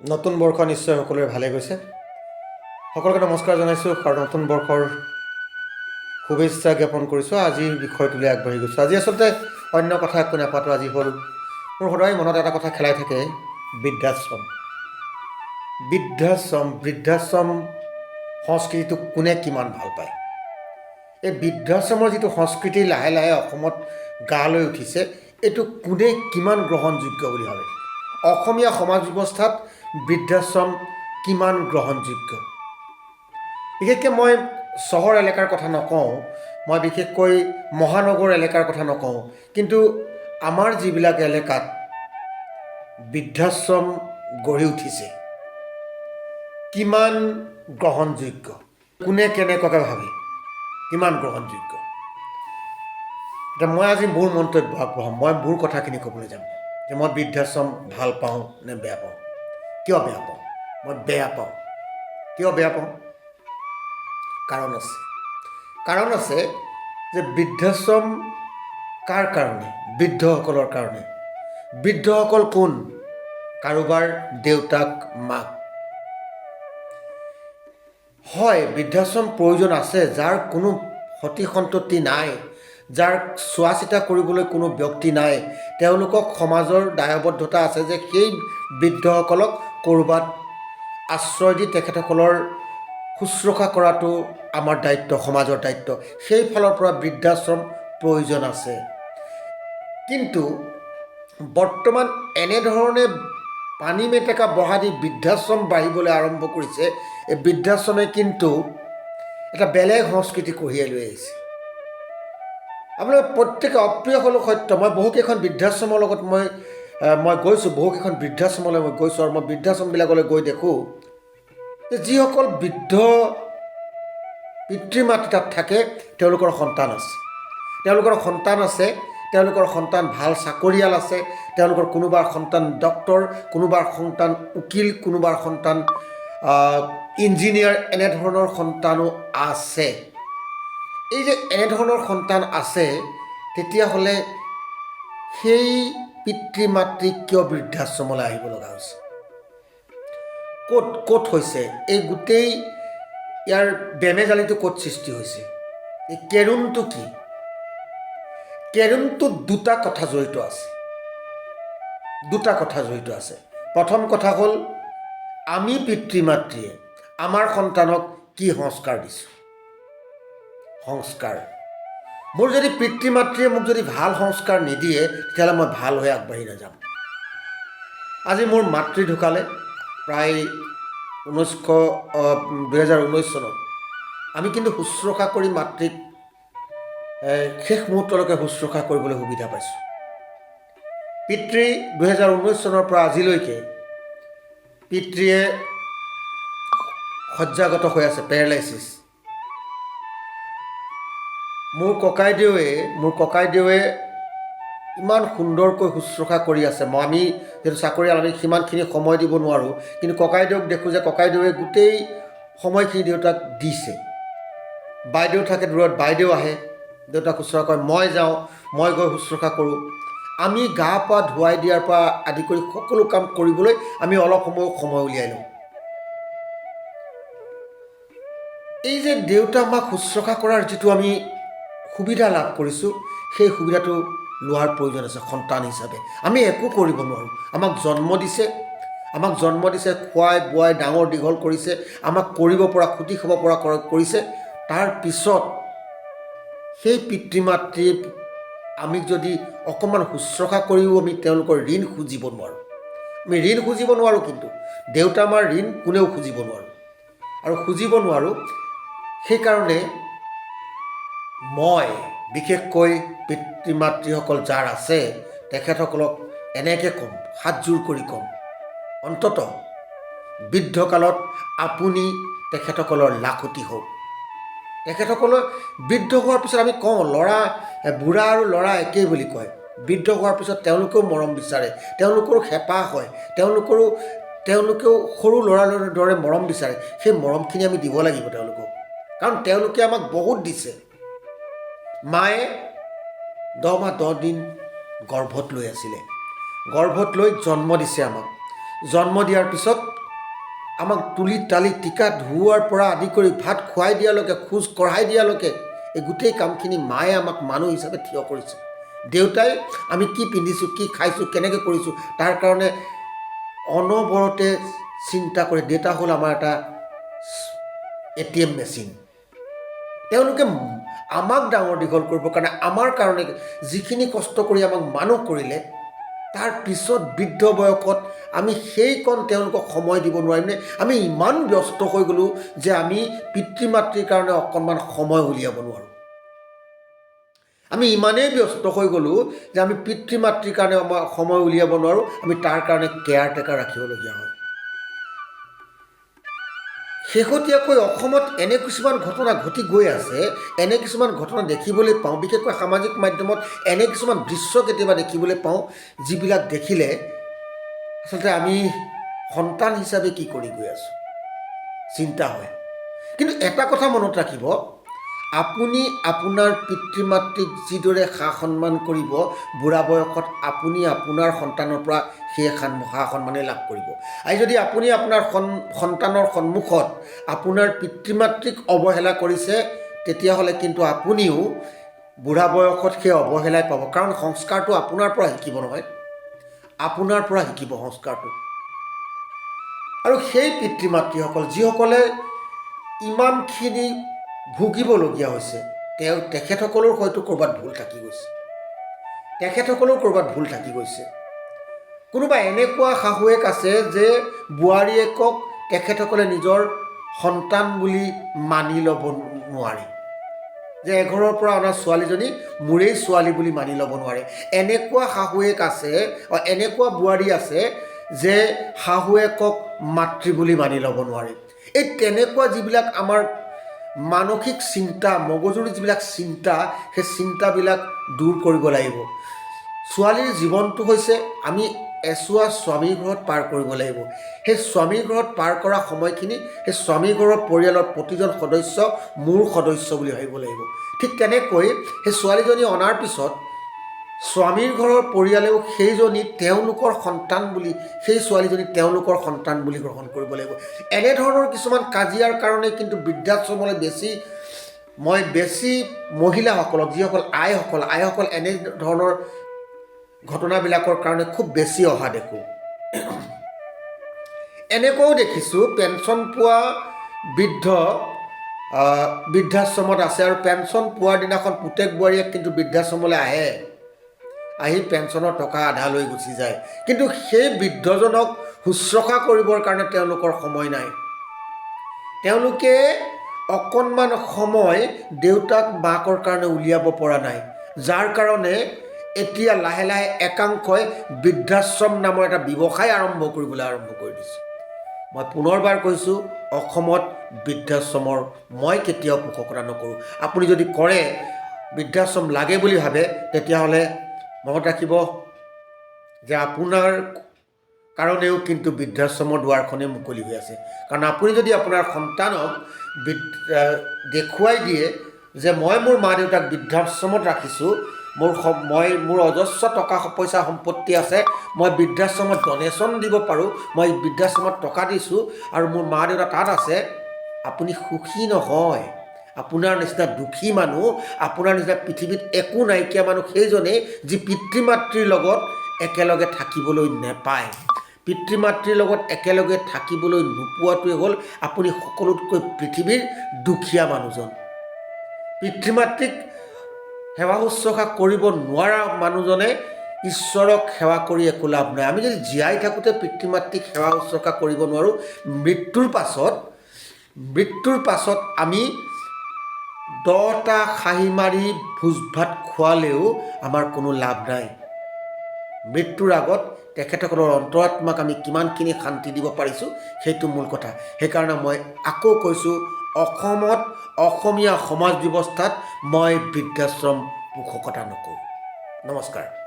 নতুন বৰ্ষ নিশ্চয় সকলোৰে ভালে গৈছে। সকলোকে নমস্কাৰ জনাইছোঁ আৰু নতুন বৰ্ষৰ শুভেচ্ছা জ্ঞাপন কৰিছোঁ আজিৰ বিষয়টোলৈ আগবাঢ়ি গৈছোঁ। আজি আচলতে অন্য কথা একো নাপাতো আজি হ'ল মোৰ সদায় মনত এটা কথা খেলাই থাকে বৃদ্ধাশ্ৰম। বৃদ্ধাশ্ৰম বৃদ্ধাশ্ৰম সংস্কৃতিটোক কোনে কিমান ভাল পায়? এই বৃদ্ধাশ্ৰমৰ যিটো সংস্কৃতি লাহে লাহে অসমত গা লৈ উঠিছে এইটো কোনে কিমান গ্ৰহণযোগ্য বুলি ভাবে? অসমীয়া সমাজ ব্যৱস্থাত বৃদ্ধাশ্ৰম কিমান গ্ৰহণযোগ্য? বিশেষকৈ মই চহৰ এলেকাৰ কথা নকওঁ মই বিশেষকৈ মহানগৰ এলেকাৰ কথা নকওঁ কিন্তু আমাৰ যিবিলাক এলেকাত বৃদ্ধাশ্ৰম গঢ়ি উঠিছে কিমান গ্ৰহণযোগ্য? কোনে কেনেকুৱাকৈ ভাবে? কিমান গ্ৰহণযোগ্য? এতিয়া মই আজি মোৰ মন্তব্য আগবঢ়াম মই মোৰ কথাখিনি ক'বলৈ যাম যে মই বৃদ্ধাশ্ৰম ভাল পাওঁ নে বেয়া পাওঁ। কিয় বেয়া পাওঁ? মই বেয়া পাওঁ। কিয় বেয়া পাওঁ? কাৰণ আছে। কাৰণ আছে যে বৃদ্ধাশ্ৰম কাৰ কাৰণে? বৃদ্ধসকলৰ কাৰণে। বৃদ্ধসকল কোন? কাৰোবাৰ দেউতাক, মাক। হয়, বৃদ্ধাশ্ৰম প্ৰয়োজন আছে, যাৰ কোনো সতি সন্ততি নাই, যাৰ চোৱা চিতা কৰিবলৈ কোনো ব্যক্তি নাই। তেওঁলোকক সমাজৰ দায়বদ্ধতা আছে যে সেই বৃদ্ধসকলক ক'ৰবাত আশ্ৰয় দি তেখেতসকলৰ শুশ্ৰূষা কৰাটো আমাৰ দায়িত্ব, সমাজৰ দায়িত্ব। সেই ফালৰ পৰা বৃদ্ধাশ্ৰম প্ৰয়োজন আছে। কিন্তু বৰ্তমান এনেধৰণে পানী মেটেকা বহা দি বৃদ্ধাশ্ৰম বাঢ়িবলৈ আৰম্ভ কৰিছে, এই বৃদ্ধাশ্ৰমে কিন্তু এটা বেলেগ সংস্কৃতি কঢ়িয়াই লৈ আহিছে। আপোনালোকে প্ৰত্যেকে অপ্ৰিয় হ'লেও সত্য, মই বহুকেইখন বৃদ্ধাশ্ৰমৰ লগত মই মই গৈছোঁ বহুকেইখন বৃদ্ধাশ্ৰমলৈ মই গৈছোঁ আৰু মই বৃদ্ধাশ্ৰমবিলাকলৈ গৈ দেখোঁ যে যিসকল বৃদ্ধ পিতৃ মাতৃ তাত থাকে তেওঁলোকৰ সন্তান আছে। তেওঁলোকৰ সন্তান আছে তেওঁলোকৰ সন্তান ভাল চাকৰিয়াল আছে তেওঁলোকৰ কোনোবাৰ সন্তান ডক্তৰ কোনোবাৰ সন্তান উকিল কোনোবাৰ সন্তান ইঞ্জিনিয়াৰ এনেধৰণৰ সন্তানো আছে। এই যে এনেধৰণৰ সন্তান আছে তেতিয়াহ'লে সেই পিতৃ মাতৃ কিয় বৃদ্ধাশ্ৰমলৈ আহিব লগা হৈছে। ক'ত ক'ত হৈছে? এই গোটেই ইয়াৰ বেমেজালিটো ক'ত সৃষ্টি হৈছে? এই কেৰুণটো কি? কেৰুণটোত দুটা কথা জড়িত আছে। দুটা কথা জড়িত আছে। প্ৰথম কথা হ'ল, আমি পিতৃ মাতৃয়ে আমাৰ সন্তানক কি সংস্কাৰ দিছোঁ? সংস্কাৰ। মোৰ যদি পিতৃ মাতৃয়ে মোক যদি ভালো সংস্কাৰ নিদিয়ে, তেতিয়াহ'লে মই ভালো হৈ আগবাঢ়ি নাযাম। আজি মোৰ মাতৃ ঢুকালে, প্ৰায় ঊনৈছশ দুহেজাৰ ঊনৈছ চনত। আমি কিন্তু শুশ্ৰূষা কৰি মাতৃক শেষ মুহূৰ্তলৈকে শুশ্ৰূষা কৰিবলৈ সুবিধা পাইছোঁ। পিতৃ দুহেজাৰ ঊনৈছ চনৰ পৰা আজিলৈকে, পিতৃয়ে শয্যাগত হৈ আছে পেৰালাইচিছ মোৰ ককাইদেৱে মোৰ ককাইদেৱে ইমান সুন্দৰকৈ শুশ্ৰূষা কৰি আছে। মই, আমি যিহেতু চাকৰিয়াল, আমি সিমানখিনি সময় দিব নোৱাৰোঁ। কিন্তু ককাইদেউক দেখোঁ যে ককাইদেৱে গোটেই সময়খিনি দেউতাক দিছে। বাইদেউ থাকে দূৰত বাইদেউ আহে, দেউতাক শুশ্ৰূষা কৰে, মই যাওঁ, মই গৈ শুশ্ৰূষা কৰোঁ। আমি গা পা ধুৱাই দিয়াৰ পৰা আদি কৰি সকলো কাম কৰিবলৈ আমি অলপ সময় সময় উলিয়াই লওঁ। এই যে দেউতা মাক শুশ্ৰূষা কৰাৰ যিটো আমি সুবিধা লাভ কৰিছোঁ সেই সুবিধাটো লোৱাৰ প্ৰয়োজন আছে সন্তান হিচাপে। আমি একো কৰিব নোৱাৰোঁ। আমাক জন্ম দিছে আমাক জন্ম দিছে খুৱাই বোৱাই ডাঙৰ দীঘল কৰিছে আমাক কৰিব পৰা খুটি খাব পৰা কৰ- কৰিছে। তাৰ পিছত সেই পিতৃ মাতৃয়ে আমি যদি অকণমান শুশ্ৰূষা কৰিও আমি তেওঁলোকৰ ঋণ খুজিব নোৱাৰোঁ। আমি ঋণ খুজিব নোৱাৰোঁ কিন্তু দেউতা মাৰ ঋণ কোনেও খুজিব নোৱাৰোঁ। আৰু খুজিব নোৱাৰোঁ সেইকাৰণে মই বিশেষকৈ পিতৃ মাতৃসকল যাৰ আছে তেখেতসকলক এনেকৈ ক'ম হাতযোৰ কৰি ক'ম। অন্ততঃ বৃদ্ধকালত আপুনি তেখেতসকলৰ লাখুটি হওক। তেখেতসকলৰ বৃদ্ধ হোৱাৰ পিছত আমি কওঁ ল'ৰা বুঢ়া আৰু ল'ৰা একেই বুলি কয়। বৃদ্ধ হোৱাৰ পিছত তেওঁলোকেও মৰম বিচাৰে তেওঁলোকৰো হেঁপাহ হয় তেওঁলোকৰো তেওঁলোকেও সৰু ল'ৰাৰ দৰে মৰম বিচাৰে। সেই মৰমখিনি আমি দিব লাগিব তেওঁলোকক। কাৰণ তেওঁলোকে আমাক বহুত দিছে। মায়ে দহ মাহ দহ দিন গৰ্ভত লৈ আছিলে। গৰ্ভত লৈ জন্ম দিছে আমাক। জন্ম দিয়াৰ পিছত আমাক তুলি তালি টিকা ধুওৱাৰ পৰা আদি কৰি ভাত খুৱাই দিয়ালৈকে, খোজ কঢ়াই দিয়ালৈকে এই গোটেই কামখিনি মায়ে আমাক মানুহ হিচাপে থিয় কৰিছে। দেউতাই, আমি কি পিন্ধিছোঁ, কি খাইছোঁ, কেনেকৈ কৰিছোঁ, তাৰ কাৰণে অনবৰতে চিন্তা কৰে। দেউতা হ'ল আমাৰ এটা এ টি এম মেচিন। তেওঁলোকে আমাক ডাঙৰ দীঘল কৰিবৰ কাৰণে আমাৰ কাৰণে যিখিনি কষ্ট কৰি আমাক মানুহ কৰিলে তাৰ পিছত বৃদ্ধ বয়সত আমি সেইকণ তেওঁলোকক সময় দিব নোৱাৰিমনে আমি ইমান ব্যস্ত হৈ গ'লোঁ যে আমি পিতৃ মাতৃৰ কাৰণে অকণমান সময় উলিয়াব নোৱাৰোঁ। আমি ইমানেই ব্যস্ত হৈ গ'লোঁ যে আমি পিতৃ মাতৃৰ কাৰণে সময় উলিয়াব নোৱাৰোঁ আমি তাৰ কাৰণে কেয়াৰ টেকাৰ ৰাখিবলগীয়া হয়। শেহতীয়াকৈ অসমত এনে কিছুমান ঘটনা ঘটি গৈ আছে এনে কিছুমান ঘটনা দেখিবলৈ পাওঁ বিশেষকৈ সামাজিক মাধ্যমত এনে কিছুমান দৃশ্য কেতিয়াবা দেখিবলৈ পাওঁ যিবিলাক দেখিলে আচলতে আমি সন্তান হিচাপে কি কৰি গৈ আছোঁ? চিন্তা হয়। কিন্তু এটা কথা মনত ৰাখিব আপুনি আপোনাৰ পিতৃ মাতৃক যিদৰে সা সন্মান কৰিব বুঢ়া বয়সত আপুনি আপোনাৰ সন্তানৰ পৰা সেই সা সন্মানেই লাভ কৰিব। আৰু যদি আপুনি আপোনাৰ সন- সন্তানৰ সন্মুখত আপোনাৰ পিতৃ মাতৃক অৱহেলা কৰিছে তেতিয়াহ'লে কিন্তু আপুনিও বুঢ়া বয়সত সেই অৱহেলাই পাব। কাৰণ সংস্কাৰটো আপোনাৰ পৰা শিকিব নহয়। আপোনাৰ পৰা শিকিব সংস্কাৰটো। আৰু সেই পিতৃ মাতৃসকল যিসকলে ইমানখিনি ভুগিবলগীয়া হৈছে তেওঁ তেখেতসকলৰ হয়তো ক'ৰবাত ভুল থাকি গৈছে। তেখেতসকলৰ ক'ৰবাত ভুল থাকি গৈছে। কোনোবা এনেকুৱা শাহুৱেক আছে যে বোৱাৰীয়েকক তেখেতসকলে নিজৰ সন্তান বুলি মানি ল'ব নোৱাৰে। যে এঘৰৰ পৰা অনা ছোৱালীজনী মোৰেই ছোৱালী বুলি মানি ল'ব নোৱাৰে। এনেকুৱা শাহুৱেক আছে এনেকুৱা বোৱাৰী আছে যে শাহুৱেকক মাতৃ বুলি মানি ল'ব নোৱাৰে। এই তেনেকুৱা যিবিলাক আমাৰ মানসিক চিন্তা, মগজুৰ যিবিলাক চিন্তা, সেই চিন্তাবিলাক দূৰ কৰিব লাগিব। ছোৱালীৰ জীৱনটো হৈছে আমি এচুৱা স্বামীৰ ঘৰত পাৰ কৰিব লাগিব। সেই স্বামীৰ ঘৰত পাৰ কৰা সময়খিনি সেই স্বামীৰ ঘৰৰ পৰিয়ালৰ প্ৰতিজন সদস্য মোৰ সদস্য বুলি ভাবিব লাগিব। ঠিক তেনেকৈ সেই ছোৱালীজনী অনাৰ পিছত স্বামীৰ ঘৰৰ পৰিয়ালেও সেইজনী তেওঁলোকৰ সন্তান বুলি সেই ছোৱালীজনী তেওঁলোকৰ সন্তান বুলি গ্ৰহণ কৰিব লাগিব। এনেধৰণৰ কিছুমান কাজিয়াৰ কাৰণে কিন্তু বৃদ্ধাশ্ৰমলৈ বেছি মই বেছি মহিলাসকলক যিসকল আইসকল আইসকল এনেধৰণৰ ঘটনাবিলাকৰ কাৰণে খুব বেছি অহা দেখোঁ। এনেকুৱাও দেখিছোঁ পেঞ্চন পোৱা বৃদ্ধ বৃদ্ধাশ্ৰমত আছে আৰু পেঞ্চন পোৱাৰ দিনাখন পুতেক বোৱাৰীয়ে কিন্তু বৃদ্ধাশ্ৰমলৈ আহে। আহি পেঞ্চনৰ টকা আধা লৈ গুচি যায়। কিন্তু সেই বৃদ্ধজনক শুশ্ৰূষা কৰিবৰ কাৰণে তেওঁলোকৰ সময় নাই। তেওঁলোকে অকণমান সময় দেউতাক মাকৰ কাৰণে উলিয়াব পৰা নাই। যাৰ কাৰণে এতিয়া লাহে লাহে একাংশই বৃদ্ধাশ্ৰম নামৰ এটা ব্যৱসায় আৰম্ভ কৰিবলৈ আৰম্ভ কৰি দিছে। মই পুনৰবাৰ কৈছোঁ, অসমত বৃদ্ধাশ্ৰমৰ মই কেতিয়াও পোষকতা নকৰোঁ। আপুনি যদি কৰে, বৃদ্ধাশ্ৰম লাগে বুলি ভাবে, তেতিয়াহ'লে মনত ৰাখিব যে আপোনাৰ কাৰণেও কিন্তু বৃদ্ধাশ্ৰমৰ দুৱাৰখনেই মুকলি হৈ আছে। কাৰণ আপুনি যদি আপোনাৰ সন্তানক বৃদ্ধ দেখুৱাই দিয়ে যে মই মোৰ মা দেউতাক বৃদ্ধাশ্ৰমত ৰাখিছোঁ মোৰ মই মোৰ অজস্ৰ টকা পইচা সম্পত্তি আছে মই বৃদ্ধাশ্ৰমত ডনেশ্যন দিব পাৰোঁ মই বৃদ্ধাশ্ৰমত টকা দিছোঁ আৰু মোৰ মা দেউতা তাত আছে আপুনি সুখী নহয়। আপোনাৰ নিচিনা দুখী মানুহ আপোনাৰ নিচিনা পৃথিৱীত একো নাইকিয়া মানুহ সেইজনেই যি পিতৃ মাতৃৰ লগত একেলগে থাকিবলৈ নেপায়। পিতৃ মাতৃৰ লগত একেলগে থাকিবলৈ নোপোৱাটোৱে হ'ল আপুনি সকলোতকৈ পৃথিৱীৰ দুখীয়া মানুহজন। পিতৃ মাতৃক সেৱা শুশ্ৰূষা কৰিব নোৱাৰা মানুহজনে ঈশ্বৰক সেৱা কৰি একো লাভ নাই। আমি যদি জীয়াই থাকোঁতে পিতৃ মাতৃক সেৱা শুশ্ৰূষা কৰিব নোৱাৰোঁ মৃত্যুৰ পাছত মৃত্যুৰ পাছত আমি দহটা খাহী মাৰি ভোজ ভাত খোৱালেও আমাৰ কোনো লাভ নাই। মৃত্যুৰ আগত তেখেতসকলৰ অন্তৰাত্মাক আমি কিমানখিনি শান্তি দিব পাৰিছোঁ সেইটো মূল কথা। সেইকাৰণে মই আকৌ কৈছোঁ অসমত অসমীয়া সমাজ ব্যৱস্থাত মই বৃদ্ধাশ্ৰম পোষকতা নকৰোঁ। নমস্কাৰ।